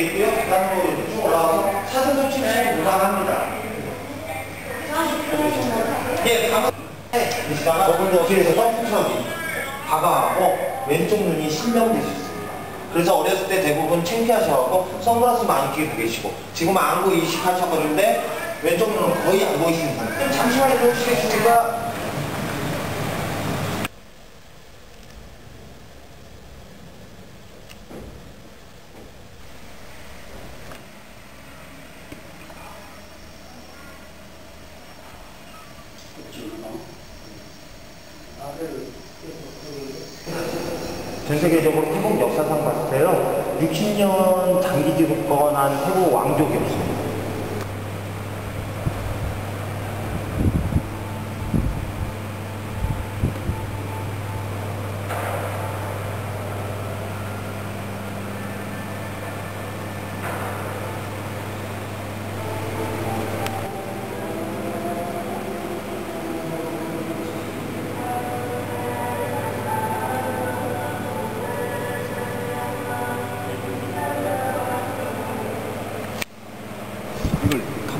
돼 있고요. 계단으로 쭉 올라가서 사슴도 칩칩 무상합니다. 예, 가만 계시다가 저분도 길에서 점프석이 다가가고 왼쪽 눈이 신명되수 있습니다. 그래서 어렸을 때 대부분 창피하셔갖고 선글라스 많이 끼고 계시고 지금 안구 이식하셔버리는데 왼쪽 눈은 거의 안 보이시는 상태. 잠시만 해주시겠습 전 세계적으로 태국 역사상 봤을 때요 60년 장기 집권한 태국 왕족이 없습니다.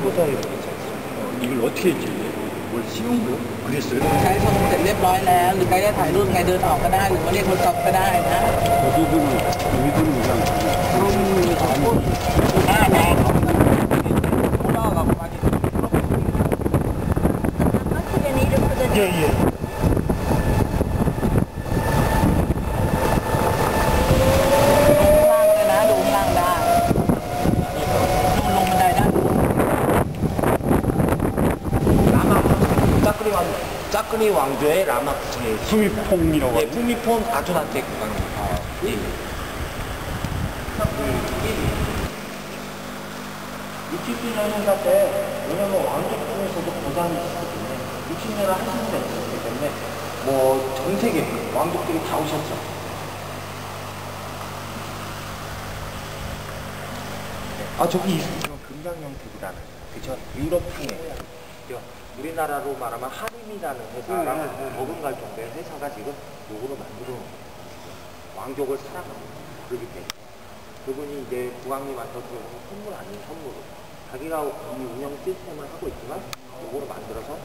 이걸 카보다에 이걸 어떻게 했지? 뭘 씌운 거? 그랬어요? ใช้สมุดเสร็จเรียบร้อยแล้ว หรือใครจะถ่ายรูปไงเดินออกก็ได้ หรือว่าเรียกโทรศัพท์ก็ได้นะ 여기들은 여기들은 그냥อ่าแดง올라가고 많이 예, 예. 짜크리 왕 짜크리 왕조의 라마 구청에 수미퐁이라고 예, 풍미폰 아토나테 국왕입니다. 예. 60주년 행사 때 왜냐면 왕족 중에서도 있었기 때문에 60년을 하시는 데 있었기 때문에 뭐 전 세계 왕족들이 다 오셨죠. 아 저기 있으면 금강영택이라는 그죠 유럽풍의? 우리나라로 말하면 하림이라는 회사랑 버금갈 정도의 회사가 지금 요거를 만들어 놓은 거예요. 왕족을 사랑합니다. 그렇기 때문에 그분이 이제 국왕님한테 선물 아닌 선물로 자기가 이 운영 시스템을 하고 있지만 요거를 만들어서